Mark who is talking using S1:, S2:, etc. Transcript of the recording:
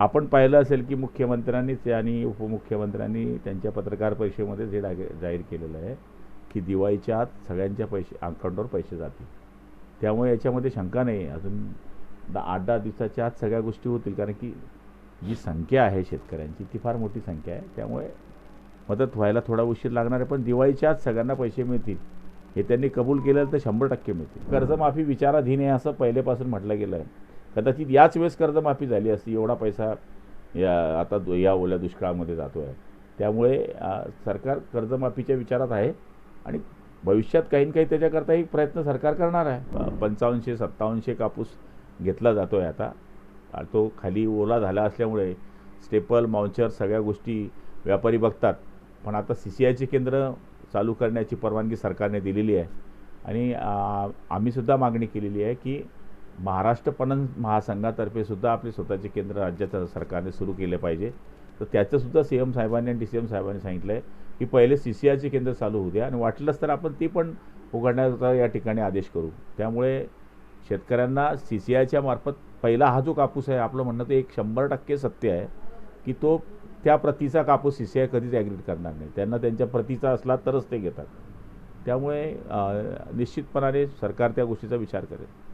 S1: आपण पाहिलं असेल की मुख्यमंत्र्यांनीच आणि उपमुख्यमंत्र्यांनी त्यांच्या पत्रकार परिषदेमध्येच हे जाहीर केलेलं आहे की दिवाळीच्या आत सगळ्यांच्या पैसे अकाउंटवर पैसे जातील. त्यामुळे याच्यामध्ये शंका नाही. अजून दहा आठ दहा दिवसाच्या आत सगळ्या गोष्टी होतील. कारण की जी संख्या आहे शेतकऱ्यांची ती फार मोठी संख्या आहे. त्यामुळे मदत व्हायला थोडा उशीर लागणार आहे. पण दिवाळीच्या आत सगळ्यांना पैसे मिळतील. हे त्यांनी कबूल केलं तर शंभर टक्के मिळतील. कर्जमाफी विचाराधीन आहे असं पहिलेपासून म्हटलं गेलं आहे कदाचित याच वेळेस कर्जमाफी झाली असती एवढा पैसा या आता दु- या ओल्या दुष्काळामध्ये जातो आहे त्यामुळे सरकार कर्जमाफीच्या विचारात आहे आणि भविष्यात काही ना काही त्याच्याकरताही प्रयत्न सरकार करणार आहे. पंचावन्नशे सत्तावन्नशे कापूस घेतला जातो आहे आता तो खाली ओला झाला असल्यामुळे स्टेपल माउंचर सगळ्या गोष्टी व्यापारी बघतात. पण आता सी सी आयचे केंद्र चालू करण्याची परवानगी सरकारने दिलेली आहे. आणि आम्हीसुद्धा मागणी केलेली आहे की महाराष्ट्र पणन महासंघातर्फे सुद्धा आपले स्वतःचे केंद्र राज्याच्या सरकारने सुरू केले पाहिजे. तर त्याचंसुद्धा सी एम साहेबांनी आणि डी सी एम साहेबांनी सांगितलं आहे की पहिले सी सी आयचे केंद्र चालू होऊ द्या आणि वाटलंच तर आपण ती पण उघडण्याचा या ठिकाणी आदेश करू. त्यामुळे शेतकऱ्यांना सी सी आयच्या मार्फत पहिला हा जो कापूस आहे आपलं म्हणणं ते एक शंभर टक्के सत्य आहे की तो त्या प्रतीचा कापूस सी सी आय कधीच ॲग्रीड करणार नाही. त्यांना त्यांच्या प्रतीचा असला तरच ते घेतात. त्यामुळे निश्चितपणाने सरकार त्या गोष्टीचा विचार करेल.